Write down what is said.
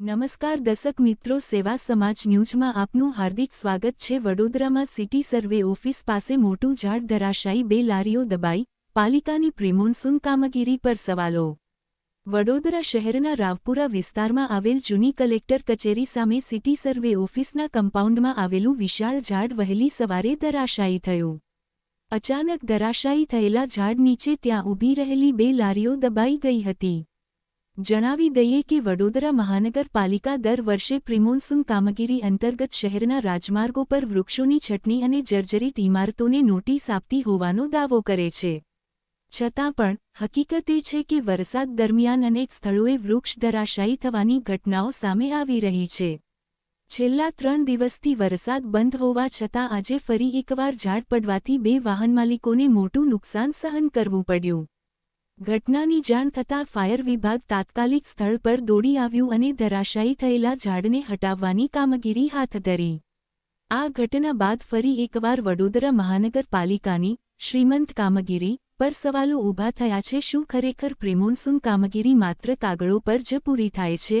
નમસ્કાર દર્શક મિત્રો, સેવા સમાજ ન્યૂઝમાં આપનું હાર્દિક સ્વાગત છે. વડોદરામાં સિટી સર્વે ઓફિસ પાસે મોટું ઝાડ ધરાશાયી બે લારીઓ દબાઈ, પાલિકાની પ્રિમોન્સૂન કામગીરી પર સવાલો. વડોદરા શહેરના રાવપુરા વિસ્તારમાં આવેલ જૂની કલેક્ટર કચેરી સામે સિટી સર્વે ઓફિસના કમ્પાઉન્ડમાં આવેલું વિશાળ ઝાડ વહેલી સવારે ધરાશાયી થયું. અચાનક ધરાશાયી થયેલા ઝાડ નીચે ત્યાં ઊભી રહેલી બે લારીઓ દબાઈ ગઈ હતી. જણાવી દઈએ કે વડોદરા મહાનગરપાલિકા દર વર્ષે પ્રિમોન્સૂન કામગીરી અંતર્ગત શહેરના રાજમાર્ગો પર વૃક્ષોની છટણી અને જર્જરિત ઇમારતોને નોટિસ આપતી હોવાનો દાવો કરે છે. છતાં પણ, હકીકત એ છે કે વરસાદ દરમિયાન અનેક સ્થળોએ વૃક્ષ ધરાશાયી થવાની ઘટનાઓ સામે આવી રહી છે. છેલ્લા ત્રણ દિવસથી વરસાદ બંધ હોવા છતાં આજે ફરી એકવાર ઝાડ પડવાથી બે વાહન માલિકોને મોટું નુકસાન સહન કરવું પડ્યું. ઘટનાની જાણ થતાં ફાયર વિભાગ તાત્કાલિક સ્થળ પર દોડી આવ્યું અને ધરાશાયી થયેલા ઝાડને હટાવવાની કામગીરી હાથ ધરી. આ ઘટના બાદ ફરી એકવાર વડોદરા મહાનગરપાલિકાની શ્રીમંત કામગીરી પર સવાલો ઊભા થયા છે. શું ખરેખર પ્રિમોન્સૂન કામગીરી માત્ર કાગળો પર જ પૂરી થાય છે?